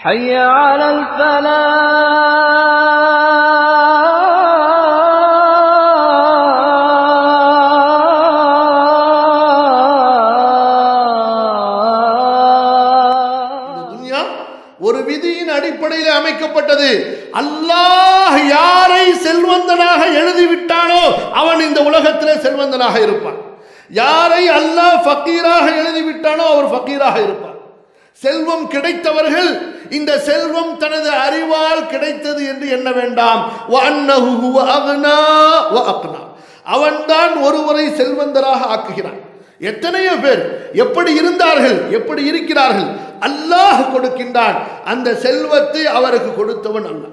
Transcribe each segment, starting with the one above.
حي على الفلاح இந்த துன்யா ஒரு விதியின் அடிப்படையில் அமைக்கப்பட்டது அல்லாஹ் யாரை செல்வந்தனாக எழுதிவிட்டானோ அவன் இந்த உலகத்திலே செல்வந்தனாக இருப்பான் யாரை அல்லாஹ் ஃபக்கீராக எழுதிவிட்டானோ அவர் ஃபக்கீராக இருப்பார் செல்வம் கிடைத்தவர்கள் இந்த செல்வம் தனது அறிவால் கிடைத்தது என்று எண்ண வேண்டாம். அவன்தான் ஒருவரை செல்வந்தராக ஆக்குகிறான். எத்தனையோ பேர் எப்படி இருந்தார்கள் எப்படி இருக்கிறார்கள் அல்லாஹ் கொடுக்கின்றான். அந்த செல்வத்தை அவருக்கு கொடுத்தவன் அல்ல.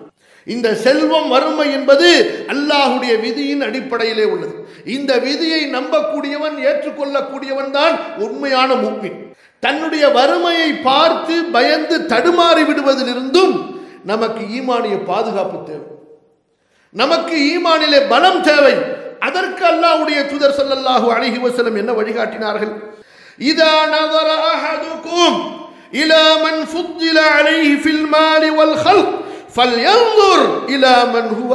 இந்த செல்வம் வறுமை என்பது அல்லாஹுடைய விதியின் அடிப்படையிலே உள்ளது. இந்த விதியை நம்பக்கூடியவன் ஏற்றுக்கொள்ளக்கூடியவன் தான் உண்மையான முப்பின் தன்னுடைய வறுமையை பார்த்து பயந்து தடுமாறி விடுவதிலிருந்தும் நமக்கு ஈமானிய பாதுகாப்பு தேவை. நமக்கு ஈமானிலே பலம் தேவை. அதற்கு அல்லாவுடைய தூதர் ஸல்லல்லாஹு அழகி வசலம் என்ன வழிகாட்டினார்கள்? இதா நதர அஹதுக்கும் இலா மன் ஃபுத்தில அலைஹி ஃபில் மாலி வல் ஹல்க் ஃபல்யன்ظுர் இலா மன் ஹுவ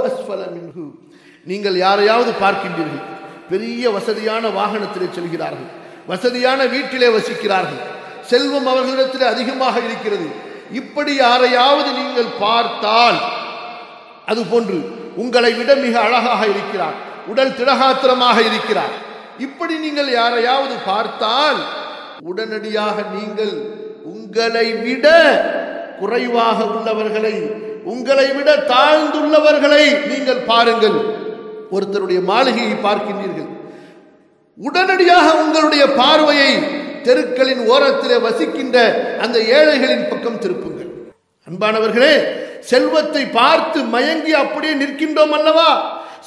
நீங்கள் யாரையாவது பார்க்கின்றீர்கள். பெரிய வசதியான வாகனத்திலே செல்கிறார்கள். வசதியான வீட்டிலே வசிக்கிறார்கள். செல்வம் அவர்களிடத்தில் அதிகமாக இருக்கிறது. இப்படி யாரையாவது நீங்கள் பார்த்தால் அதுபோன்று உங்களை விட மிக அழகாக இருக்கிறார் உடல் திடகாத்திரமாக இருக்கிறார். இப்படி நீங்கள் யாரையாவது பார்த்தால் உடனடியாக நீங்கள் உங்களை விட குறைவாக உள்ளவர்களை உங்களை விட தாழ்ந்துள்ளவர்களை நீங்கள் பாருங்கள். ஒருத்தருடைய மாளிகையை பார்க்கின்றீர்கள். உடனடியாக உங்களுடைய பார்வையை தெருக்களின் ஓரத்திலே வசிக்கின்ற அந்த ஏழைகளின் பக்கம் திருப்புங்கள். அன்பானவர்களே செல்வத்தை பார்த்து மயங்கி அப்படியே நிற்கின்றோம் அல்லவா?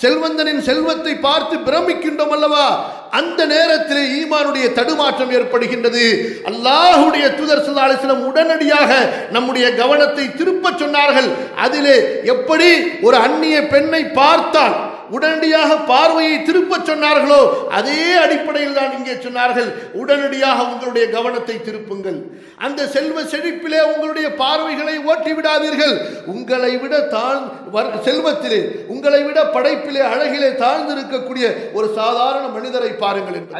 செல்வந்தனின் செல்வத்தை பார்த்து பிரமிக்கின்றோம் அல்லவா? அந்த நேரத்தில் ஈமானுடைய தடுமாற்றம் ஏற்படுகின்றது. அல்லாஹுடைய தூதர் ஸல்லல்லாஹு உடனடியாக நம்முடைய கவனத்தை திருப்பச் சொன்னார்கள். அதிலே எப்படி ஒரு அந்நிய பெண்ணை பார்த்தால் உடனடியாக பார்வையை திருப்ப சொன்னார்களோ அதே அடிப்படையில் தான் இங்கே சொன்னார்கள் உடனடியாக உங்களுடைய கவனத்தை திருப்புங்கள். அந்த செல்வ செழிப்பிலே உங்களுடைய பார்வைகளை ஓட்டி விடாதீர்கள். உங்களை விட தாழ் செல்வத்திலே உங்களை விட படைப்பிலே அழகிலே தாழ்ந்திருக்கக்கூடிய ஒரு சாதாரண மனிதரை பாருங்கள் என்று.